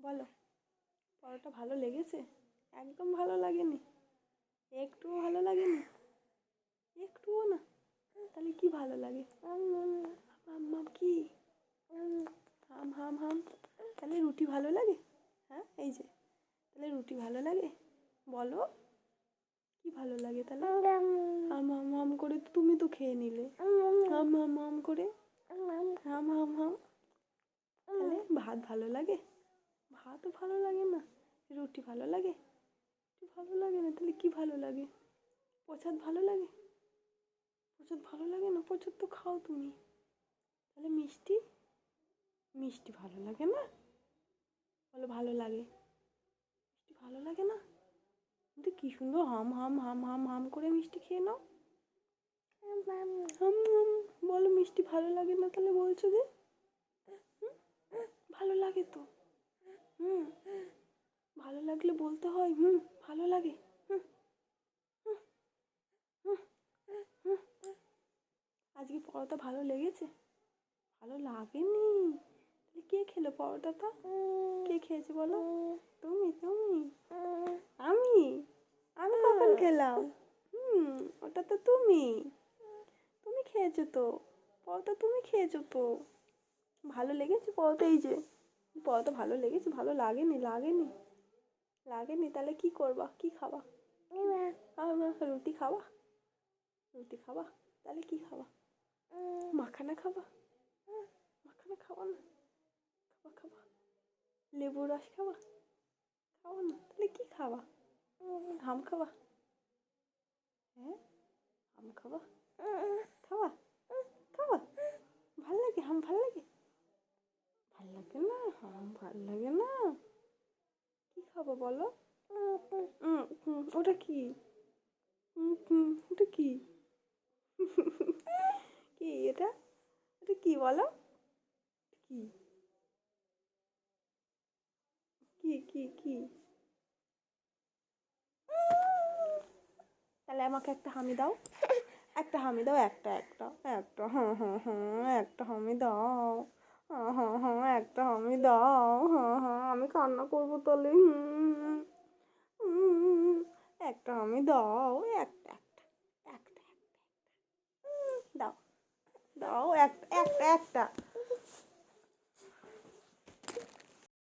বলো পরোটা ভালো লেগেছে একদম ভালো লাগেনি একটুও ভালো লাগেনি একটুও না তাহলে কি ভালো লাগে হাম হাম কি হাম হাম হাম তাহলে রুটি ভালো লাগে হ্যাঁ এই যে তাহলে রুটি ভালো লাগে বলো কি ভালো লাগে তাহলে হাম হাম হাম করে তো তুমি তো খেয়ে নিলে হাম হাম হাম করে হাম হাম হাম তাহলে ভাত ভালো লাগে ভাতও ভালো লাগে না। রুটি ভালো লাগে? রুটি ভালো লাগে না, তাহলে কি ভালো লাগে? প্রসাদ ভালো লাগে? প্রসাদ ভালো লাগে না? প্রসাদ তো খাও তুমি। তাহলে মিষ্টি? মিষ্টি ভালো লাগে না? বলো ভালো লাগে। মিষ্টি ভালো লাগে না? কিন্তু কি সুন্দর হাম হাম হাম হাম হাম করে মিষ্টি খেয়ে নাও। হাম হাম, বলো মিষ্টি ভালো লাগে না তাহলে বলছো যে? ভালো লাগে তো। হুম। ভালো লাগলে বলতে হয়, হুম, ভালো লাগে। আজকে পরোটা ভালো লেগেছে? ভালো লাগেনি। তাহলে কে খেলো পরোটাটা কে খেয়েছে বলো? তুমি তুমি। আমি? আমি কখন খেলাম? হুম, ওটা তো তুমি। তুমি খেয়েছো তো? পরোটা তুমি খেয়েছো তো? ভালো লেগেছে পরোটা এই যে। পরোটা ভালো লেগেছে? ভালো লাগেনি লাগেনি। লাগেনি? তাহলে কি করবা? কি খাবা? রুটি খাবা? রুটি খাবা? তাহলে কি খাবা? মাখানা খাবা? মাখানা খাবা না? খাবা খাবা। লেবু রস খাবা? খাবা না? তাহলে কি খাবা? আম খাবা? হ্যাঁ? আম খাবা খাবা ভালো লাগে আম ভালো লাগে ভালো লাগে না? ভালো লাগে না? কি খাব বলো? ওটা কি? ওটা কি? কি এটা? এটা কি বলো? কি? কি কি কি? তাহলে আমাকে একটা হামি দাও। একটা হামি দাও, একটা একটা। একটা হ্যাঁ হ্যাঁ হ্যাঁ একটা হামি দাও হ্যাঁ হ্যাঁ হ্যাঁ একটা হামি দাও হ্যাঁ হ্যাঁ আমি কান্না করব তাহলে? একটা আমি দাও, একটা একটা একটা একটা দাও দাও, একটা একটা একটা।